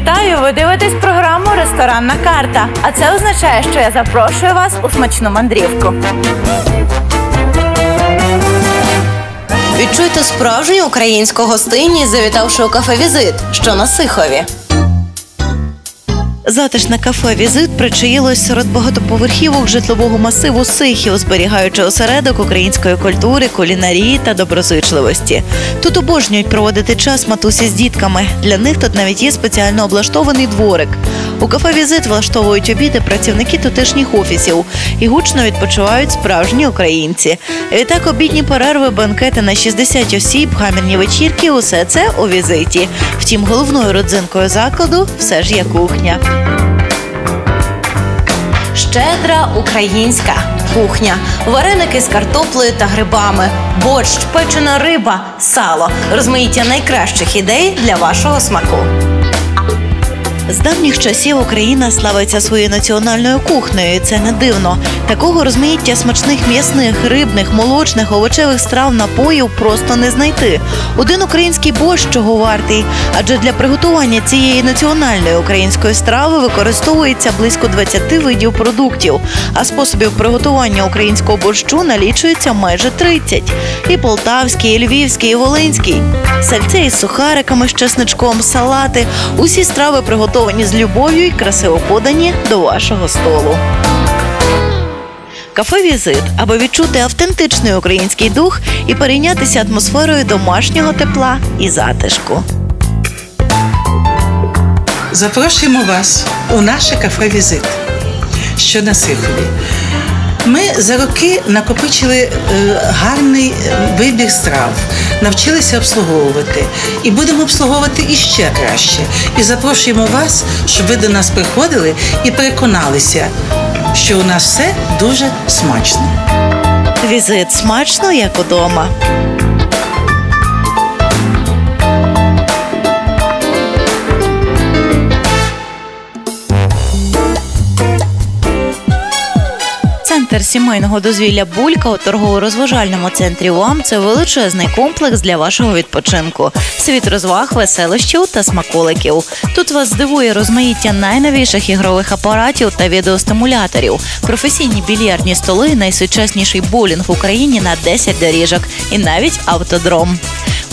Вітаю! Ви дивитесь програму Ресторанна карта. А це означає, що я запрошую вас у смачну мандрівку. Відчуйте справжню українську гостинність, завітавши у кафе Візит, що на Сихові. Затишне кафе Візит причаїлось серед багатоповерхівок житлового масиву Сихів, зберігаючи осередок української культури, кулінарії та доброзичливості. Тут обожнюють проводити час матусі з дітками. Для них тут навіть є спеціально облаштований дворик. У кафе Візит влаштовують обіди працівники тутешніх офісів і гучно відпочивають справжні українці. Відтак обідні перерви, банкети на 60 осіб, гамірні вечірки усе це у візиті. Втім, головною родзинкою закладу все ж є кухня. Щедра українська кухня, вареники з картоплею та грибами, борщ, печена риба, сало, розмаїття найкращих ідей для вашого смаку. З давніх часів Україна славиться своєю національною кухнею, і це не дивно. Такого розмаїття смачних м'ясних, рибних, молочних, овочевих страв, напоїв просто не знайти. Один український борщ чого вартий, адже для приготування цієї національної української страви використовується близько 20 видів продуктів, а способів приготування українського борщу налічується майже 30. І полтавський, і львівський, і волинський. Сальце із сухариками з чесничком, салати. Усі страви приготовані з любов'ю і красиво подані до вашого столу. Кафе Візит, аби відчути автентичний український дух і перейнятися атмосферою домашнього тепла і затишку. Запрошуємо вас у наше кафе Візит, що на Сихові. Ми за роки накопичили е, гарний е, вибір страв, навчилися обслуговувати і будемо обслуговувати іще краще. І запрошуємо вас, щоб ви до нас приходили і переконалися, що у нас все дуже смачно. Візит смачно, як удома. Центр сімейного дозвілля Булька у торгово-розважальному центрі УАМ це величезний комплекс для вашого відпочинку. Світ розваг, веселощів та смаколиків. Тут вас здивує розмаїття найновіших ігрових апаратів та відеостимуляторів, професійні більярдні столи, найсучасніший боулінг в Україні на 10 доріжок і навіть автодром.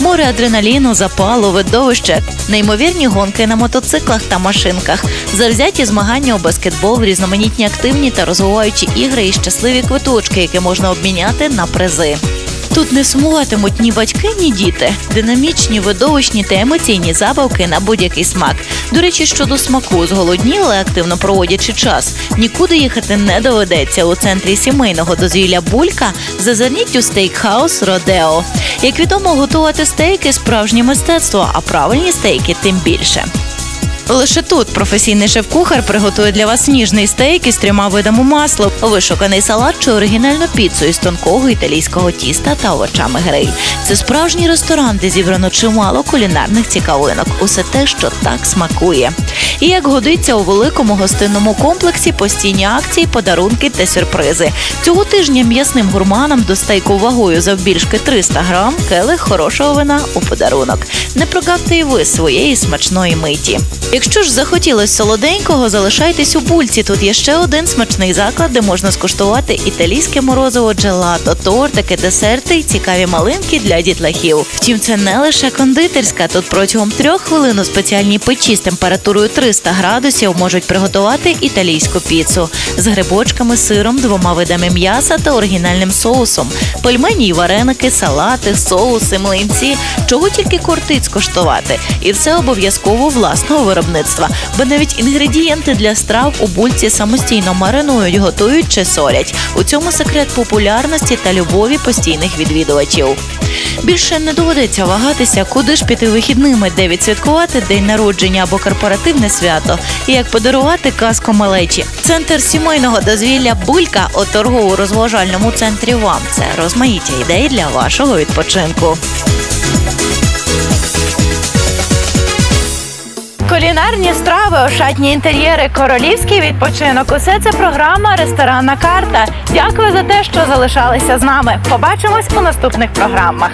Море адреналіну, запалу, видовище, неймовірні гонки на мотоциклах та машинках, завзяті змагання у баскетбол, різноманітні активні та розвиваючі ігри і щасливі квиточки, які можна обміняти на призи. Тут не сумуватимуть ні батьки, ні діти. Динамічні, видовищні та емоційні забавки на будь-який смак. До речі, щодо смаку, зголодніли, активно проводячи час. Нікуди їхати не доведеться. У центрі сімейного дозвілля Булька зазирніть у стейкхаус Родео. Як відомо, готувати стейки справжнє мистецтво, а правильні стейки тим більше. Лише тут професійний шеф-кухар приготує для вас ніжний стейк із трьома видами масла, вишуканий салат чи оригінальну піцу із тонкого італійського тіста та овочами гриль. Це справжній ресторан, де зібрано чимало кулінарних цікавинок. Усе те, що так смакує. І як годиться у великому гостинному комплексі постійні акції, подарунки та сюрпризи. Цього тижня м'ясним гурманам до стейку вагою завбільшки 300 грам келих хорошого вина у подарунок. Не прогавте і ви своєї смачної миті. Якщо ж захотілось солоденького, залишайтесь у бульці. Тут є ще один смачний заклад, де можна скуштувати італійське морозиво, джелато, тортики, десерти і цікаві малинки для дітлахів. Втім, це не лише кондитерська. Тут протягом трьох хвилин у спеціальній печі з температурою 300 градусів можуть приготувати італійську піцу з грибочками, сиром, двома видами м'яса та оригінальним соусом, пельмені й вареники, салати, соуси, млинці, чого тільки кортить скуштувати. І все обов'язково власного виробництва, бо навіть інгредієнти для страв у бульці самостійно маринують, готують чи солять. У цьому секрет популярності та любові постійних відвідувачів. Більше не доведеться вагатися, куди ж піти вихідними, де відсвяткувати день народження або корпоративне свято, і як подарувати казку малечі. Центр сімейного дозвілля Булька у торгово-розважальному центрі ВАМ. Це розмаїття ідей для вашого відпочинку. Кулінарні страви, ошатні інтер'єри, королівський відпочинок. Усе це програма Ресторанна карта. Дякую за те, що залишалися з нами. Побачимось у наступних програмах.